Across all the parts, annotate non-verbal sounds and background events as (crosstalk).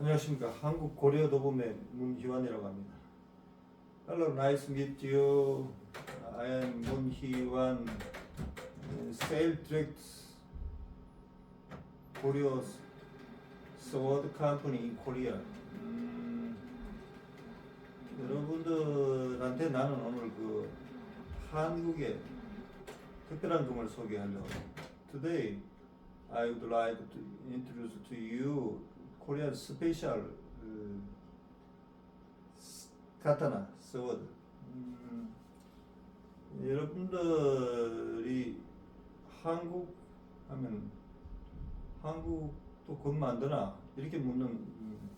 안녕하십니까 한국 고려 도범의 문희환이라고 합니다. Hello, nice to meet you. I am 문희환, uh, sales director, Korea sword company in Korea. 음, 여러분들한테 나는 오늘 그 한국의 특별한 금을 소개하려고. Today, I would like to introduce to you Special 그, 카타나 sword. 음, 여러분들이 한국 하면 한국도 금 만드나 이렇게 묻는 음,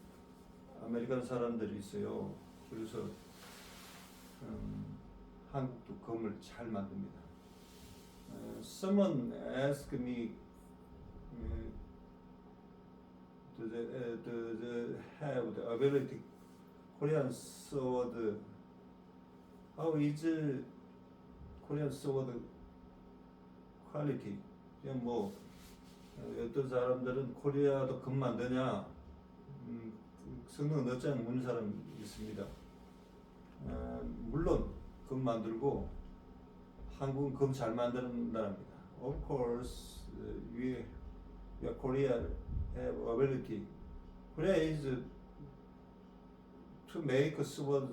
아메리칸 사람들이 있어요. 그래서 음, 한국도 금을 잘 만듭니다. 어, someone asked me uh, do they, uh, do they have the ability Korean sword how is Korean sword quality 그냥 뭐 어, 어떤 사람들은 코리아도 금 만드냐 음, 성능 어쩌냐 묻는 사람 있습니다 어, 물론 금 만들고 한국은 금 잘 만드는 나라입니다 of course uh, we, we Korea have ability Korea is uh, to make sword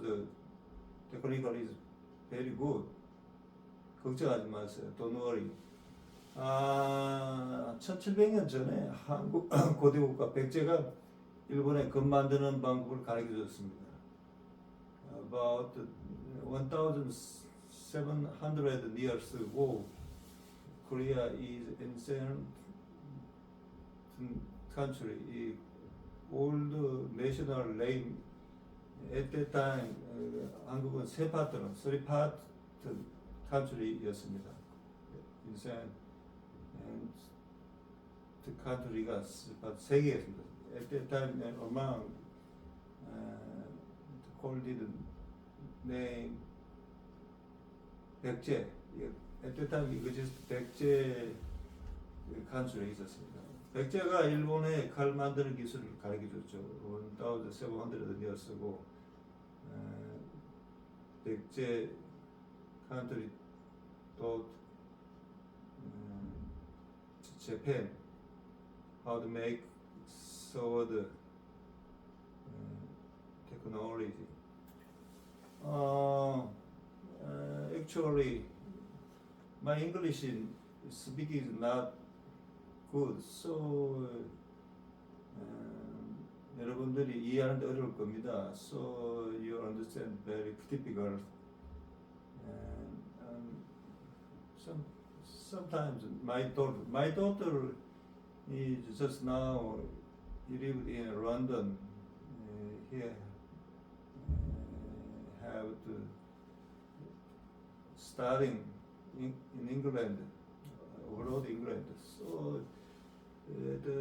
technically is very good 걱정하지 마세요 don't worry 아, 1700년 전에 한국 고대국가 백제가 일본에 금 만드는 방법을 가르쳐 줬습니다. About 1700 years ago, Korea is ancient country, 이 old national name at that time 어, 한국은 세 파트는 three part country였습니다. and the country가 세 개였습니다. At that time, among uh, called it name 백제. At that time, 이것이 백제 country에 있었습니다. 백제가 일본에 칼 만드는 기술을 가르쳐 줬죠. 1700 years고 백제 country taught um, Japan how to make sword uh, technology. Uh, uh, actually, my English in speaking is not good, so um, 여러분들이 이해하는데 어려울 겁니다. So you understand very difficult. And, um, some sometimes my daughter my daughter is just now he lived in London uh, here uh, have to studying in, in England uh, abroad England so uh,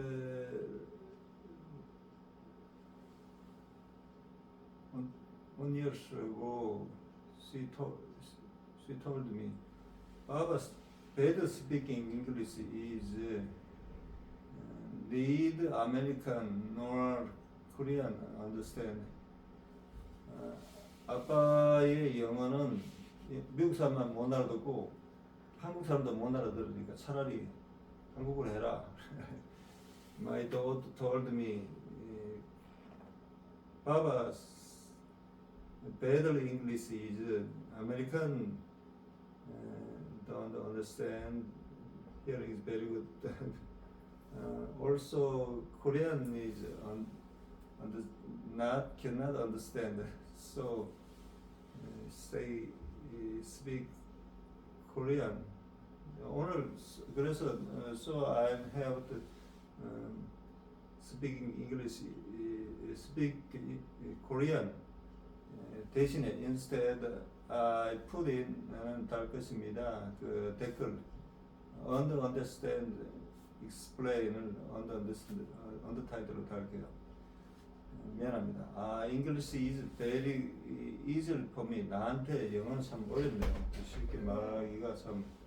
one, one years ago she told she told me Baba better speaking English is uh, need American nor Korean understand. 어, 아빠의 영어는 미국 사람만 못 알아듣고 한국 사람도 못 알아들으니까 차라리 한국어로 해라. (laughs) My daughter told me, uh, Baba's better English is American uh, don't understand. Hearing is very good. (laughs) uh, also, Korean is un, under, not cannot understand. So, uh, say uh, speak Korean. 오늘 스- 그래서 uh, so I have to um, speaking English, uh, speak uh, Korean. 에, 대신에 instead I put in 달 것입니다. 그 댓글 under understand explain을 under understand 어, under title로 달게요. 어, 미안합니다. 아 English is very easy for me. 나한테 영어는 참 어렵네요. 쉽게 말하기가 참 어.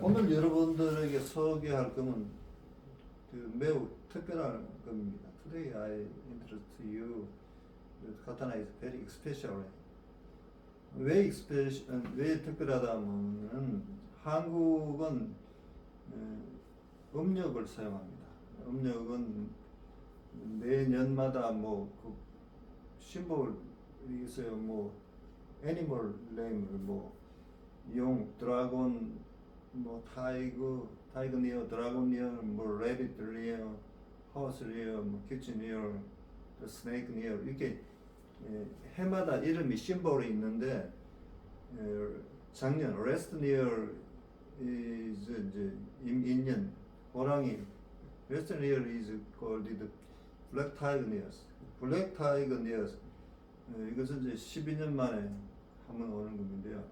오늘 여러분들에게 소개할 것은 그 매우 특별한 겁니다. today I introduce you katana is very special. 왜 스페셜, 왜 특별하다면은 한국은 어, 음력을 사용합니다. 음력은 매년마다 뭐 그 심볼 있어요. 뭐 애니멀 네임을 뭐용 드라곤 뭐 타이거 타이거 니어 드라곤 니어 뭐 레빗 니어 하우스 니어 뭐 키친 니어 스네이크 니어 이렇게 예, 해마다 이름이 심볼이 있는데 예, 작년 레스트 니어 이제 이제 임, 인년 호랑이 레스트 니어 is the black tiger nears 블랙 타이거 니어스 어, 이것은 이제 12년 만에 한번 오는 겁인데요.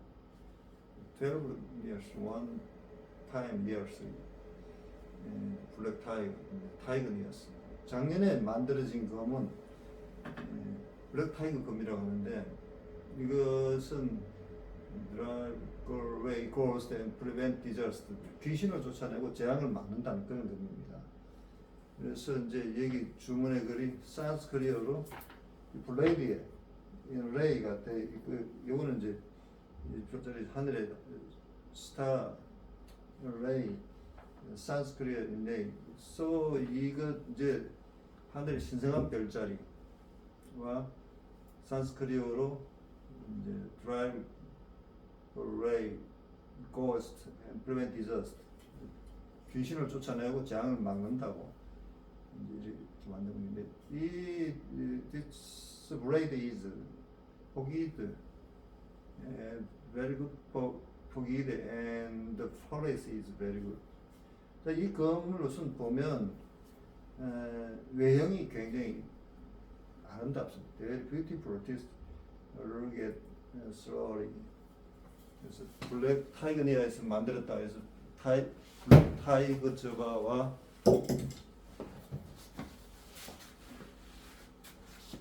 12 years, one time years. 예, 블랙 타이거, 타이거 니어스. 작년에 만들어진 검은 예, 블랙 타이거 검이라고 하는데 이것은 drive away ghost and prevent disaster. 귀신을 쫓아내고 재앙을 막는다는 그런 검입니다. 그래서 이제 여기 주문의 글이 산스크리어로 이 블레이드에 이 레이가 돼 있고 요거는 이제 이 별자리 하늘에 스타 레이 산스크리어인데 소 이거 이제 하늘의 신성한 별자리와 산스크리어로 이제 drive away ghost and prevent disaster 귀신을 쫓아내고 재앙을 막는다고 이제 이렇게 만든 건데 이 이- this braid is 포기드 and very good for 포기드 and the forest is very good. 자, 이 건물 우선 보면 에, 외형이 굉장히 아름답습니다. Very beautiful. This look at slowly. 그래서 블랙 타이거니아에서 만들었다 해서 타이 블랙 타이거 저가와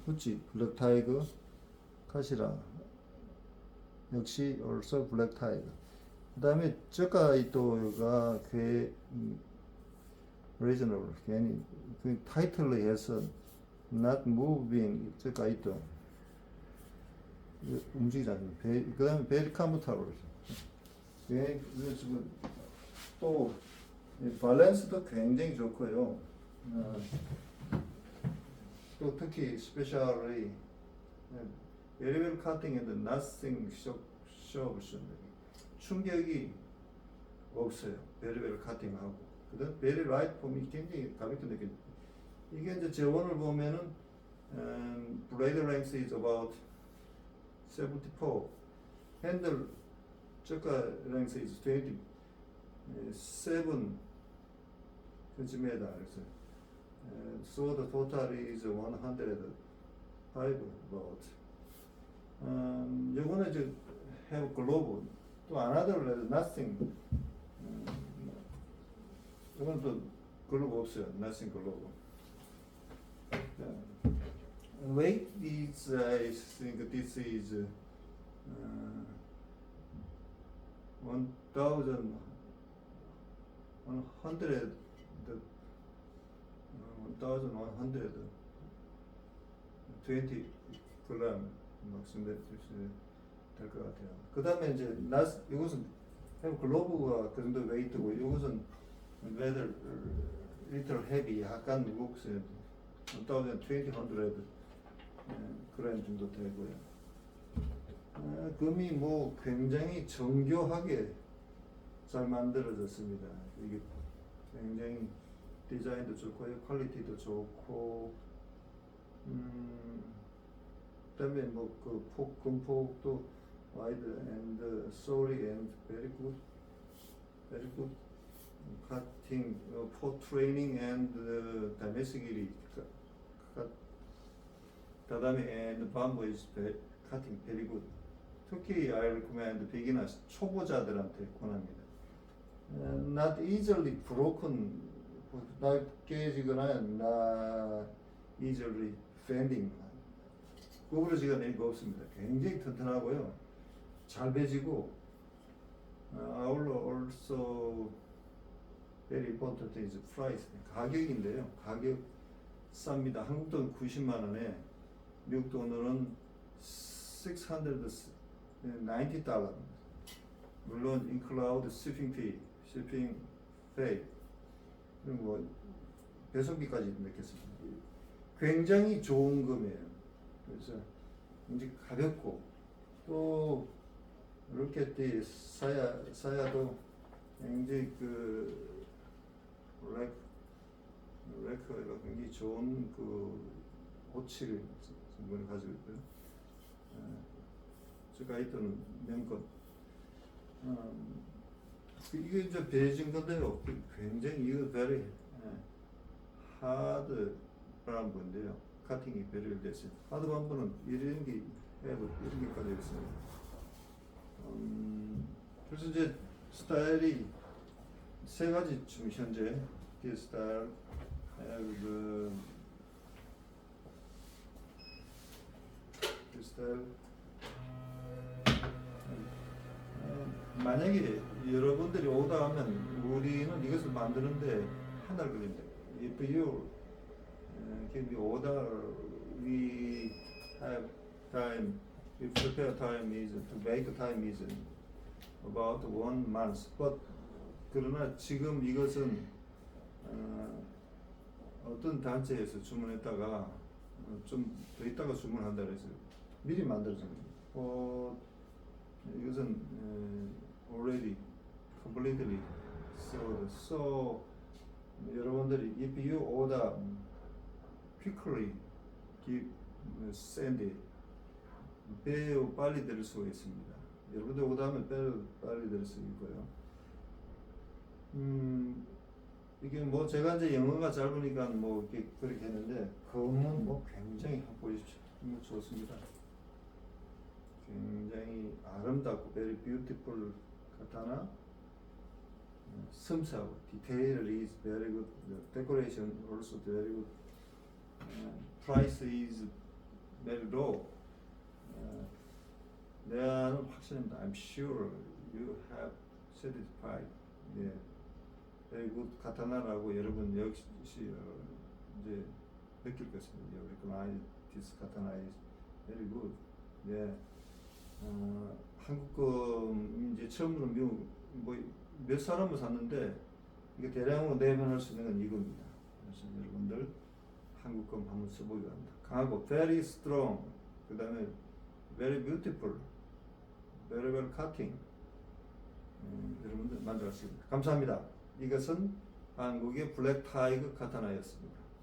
그렇지 블랙 타이거 카시라 역시 also 블랙 타이거 그 다음에 저가 이또가 그 reasonable 괜히 그 타이틀로 해서 not moving 저가 이또 움직이지 그 다음에 베리 컴포터블 예, 그래서 지금 또이 밸런스도 굉장히 좋고요. 어, 또 특히 스페셜리 베리벨 카팅 앤드 나싱 쇼 쇼옵션 충격이 없어요. 베리벨 카팅하고 그 다음 베리 라이트 폼이 굉장히 가볍게 느껴. 이게 이제 재원을 보면은 음, 블레이드 랭스 is about 74 핸들 저가 랭스 is 27 cm 그래서 so the total is 105 about. Um, 요거는 이제 have glove 또 another letter nothing. 음, 요건 또 글로브 없어요. nothing. 자, weight is I think this is uh, one thousand one hundred the one thousand one hundred twenty gram maximum 될 것 같아요. 그 다음에 이제 나스 이것은 글로브가 그 정도 웨이트고 이것은 rather little heavy 약간 무겁어요. 1,200 그램 정도 되고요. 아, 금이 뭐 굉장히 정교하게 잘 만들어졌습니다. 이게 굉장히 디자인도 좋고요, 퀄리티도 좋고, 음, 그다음에 뭐그 폭, 금폭도 wide and sorry and very good, very good cutting uh, for training and uh, domestically cut. cut. 그다음에 and bamboo is very, cutting very good. 특히 I recommend beginners 초보자들한테 권합니다. 어, not easily broken, not 깨지거나 not easily bending. 구부러지거나 이거 없습니다. 굉장히 튼튼하고요. 잘 배지고 어, 아울러 also very important is price 가격인데요. 가격 쌉니다. 한국 돈 90만 원에 미국 돈으로는 690 달러. 물론 인클라우드 shipping fee, shipping fee 그리고 뭐 배송비까지 넣겠습니다. 굉장히 좋은 금이에요. 그래서 이제 가볍고 또 이렇게 때 사야 사야도 굉장히 그 렉, 렉커가 굉장히 좋은 그 호치를 성분을 가지고 있고요. 어, 제가 있던 명건. 음, 그 이게 이제 베이징 건데요. 그 굉장히 이거 very 하드라는 건데요. 카팅이 배를 됐어요. 하드 반부는 이런 게 해도 이런 게까지 있어요. 음, 그래서 이제 스타일이 세 가지 지금 현재 이 스타일 그, 그 스타일 어, 만약에 여러분들이 오다 하면 우리는 이것을 만드는데 한 달 걸립니다. If you can be order, we have time. We prepare time is to make time is about one month. But 그러나 지금 이것은 어, 어떤 단체에서 주문했다가 어, 좀더 있다가 주문한다 그래서 미리 만들어진 겁니다. 어, 이것은 어, already completely sold. So 여러분들이 if you order quickly give send it 매우 빨리 될 수가 있습니다. 여러분들 오다하면 매우 빨리 될수 있고요. 음 이게 뭐 제가 이제 영어가 짧으니까 뭐 이렇게 그렇게 했는데 검은 뭐 굉장히 한번 보십시오. 너무 좋습니다. 굉장히 아름답고 very beautiful 카타나 음, 섬세하고 detail is very good the decoration also very good uh, price is very low uh, 내는 확신입니다. I'm sure you have satisfied. 예. good 카타나라고 여러분 역시 어, 이제 느낄 것입니다. recognize this very good 예 어, 한국금 이제 처음으로 미국 뭐몇 사람을 샀는데 이게 대량으로 내면할 수 있는 건 이겁니다. 그래서 여러분들 한국금 한번 써보기 바랍니다. 강하고 very strong. 그 다음에 very beautiful very well cutting 음, 여러분들 만족하시겠습니다. 감사합니다. 이것은 한국의 블랙 타이거 카타나였습니다.